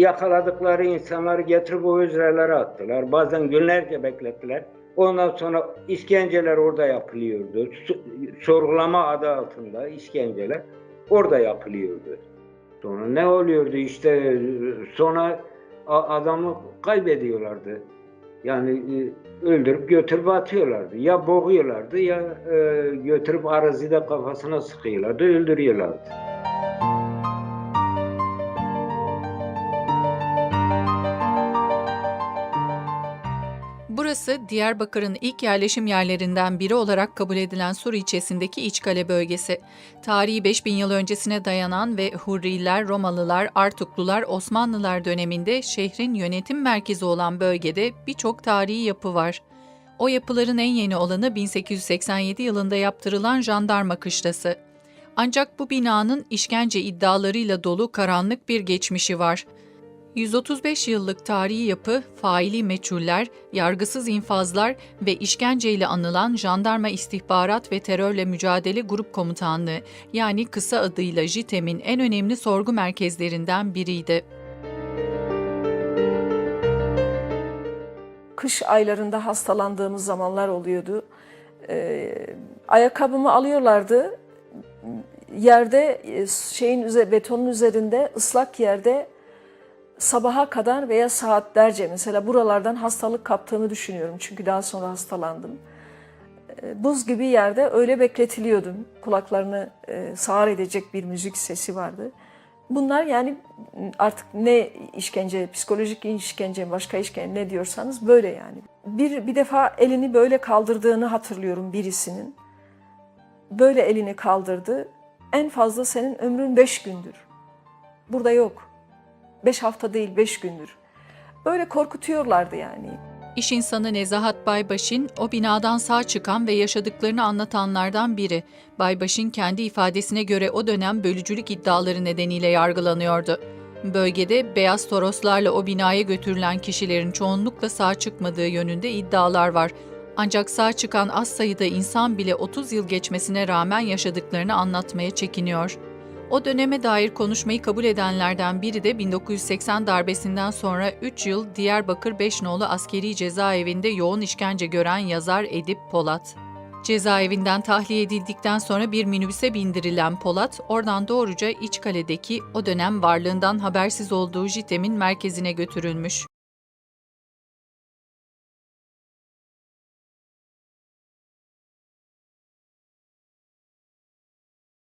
yakaladıkları insanları getirip o hücrelere attılar. Bazen günlerce beklettiler. Ondan sonra işkenceler orada yapılıyordu. Sorgulama adı altında işkenceler orada yapılıyordu. Sonra ne oluyordu işte sonra adamı kaybediyorlardı. Yani e, öldürüp götürüp atıyorlardı. Ya boğuyorlardı ya e, götürüp arazide kafasına sıkıyorlardı, öldürüyorlardı. Burası Diyarbakır'ın ilk yerleşim yerlerinden biri olarak kabul edilen Sur ilçesindeki İçkale bölgesi. Tarihi 5000 yıl öncesine dayanan ve Hurriler, Romalılar, Artuklular, Osmanlılar döneminde şehrin yönetim merkezi olan bölgede birçok tarihi yapı var. O yapıların en yeni olanı 1887 yılında yaptırılan jandarma kışlası. Ancak bu binanın işkence iddialarıyla dolu karanlık bir geçmişi var. 135 yıllık tarihi yapı, faili meçhuller, yargısız infazlar ve işkenceyle anılan Jandarma İstihbarat ve Terörle Mücadele Grup Komutanlığı yani kısa adıyla JITEM'in en önemli sorgu merkezlerinden biriydi. kış aylarında hastalandığımız zamanlar oluyordu. Ee, ayakkabımı alıyorlardı. Yerde e, şeyin betonun üzerinde ıslak yerde sabaha kadar veya saatlerce mesela buralardan hastalık kaptığımı düşünüyorum. Çünkü daha sonra hastalandım. Ee, Buz gibi yerde öyle bekletiliyordum. Kulaklarını e, sağır edecek bir müzik sesi vardı. Bunlar yani artık ne işkence, psikolojik işkence, başka işkence ne diyorsanız böyle yani. Bir, bir defa elini böyle kaldırdığını hatırlıyorum birisinin. Böyle elini kaldırdı. En fazla senin ömrün beş gündür. Burada yok. Beş hafta değil, beş gündür. Böyle korkutuyorlardı yani. İş insanı Nezahat Baybaş'ın o binadan sağ çıkan ve yaşadıklarını anlatanlardan biri. Baybaş'ın kendi ifadesine göre o dönem bölücülük iddiaları nedeniyle yargılanıyordu. Bölgede beyaz toroslarla o binaya götürülen kişilerin çoğunlukla sağ çıkmadığı yönünde iddialar var. Ancak sağ çıkan az sayıda insan bile 30 yıl geçmesine rağmen yaşadıklarını anlatmaya çekiniyor. O döneme dair konuşmayı kabul edenlerden biri de 1980 darbesinden sonra 3 yıl Diyarbakır Beşnolu Askeri Cezaevinde yoğun işkence gören yazar Edip Polat. Cezaevinden tahliye edildikten sonra bir minibüse bindirilen Polat, oradan doğruca İçkale'deki o dönem varlığından habersiz olduğu JITEM'in merkezine götürülmüş.